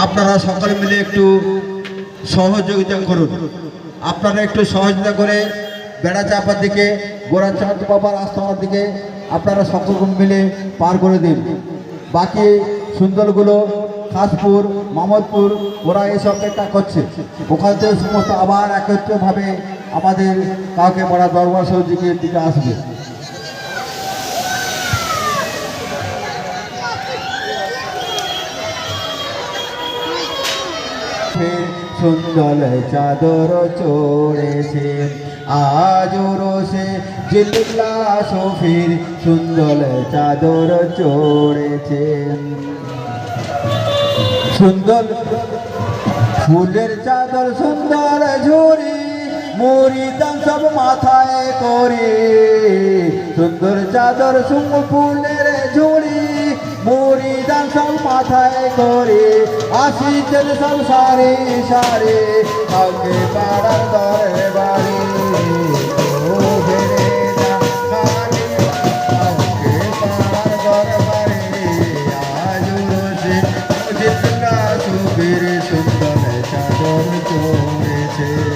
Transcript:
আপনারা সকলে মিলে একটু সহযোগিতা করুন। আপনারা একটু সহযোগিতা করে বেড়া চাপার দিকে গোড়া চাঁদ বাবার আস্থানার দিকে আপনারা সকল মিলে পার করে দিন। বাকি সুন্দরগুলো খাসপুর, মামদপুর, ওরা এসব একটা করছে। ওখান থেকে সমস্ত আবার একত্রভাবে আমাদের কাউকে পড়া দরবার সৌজিকের দিকে আসবে। সুন্দর চাদর চড়েছে। আজ রোষে জিল্লা সফির সুন্দর চাদর চড়েছে। সুন্দর ফুলের চাদর, সুন্দর ঝুরি মুড়ি দাম সব মাথায় করে। সুন্দর চাদর, সুম ফুলের ঝুড়ি মুড়ি সব মাথায় করে আসিতেন সংসারে সারে কাউকে পাড়া তরে বাড়ি সুন্দর চাদর চলেছে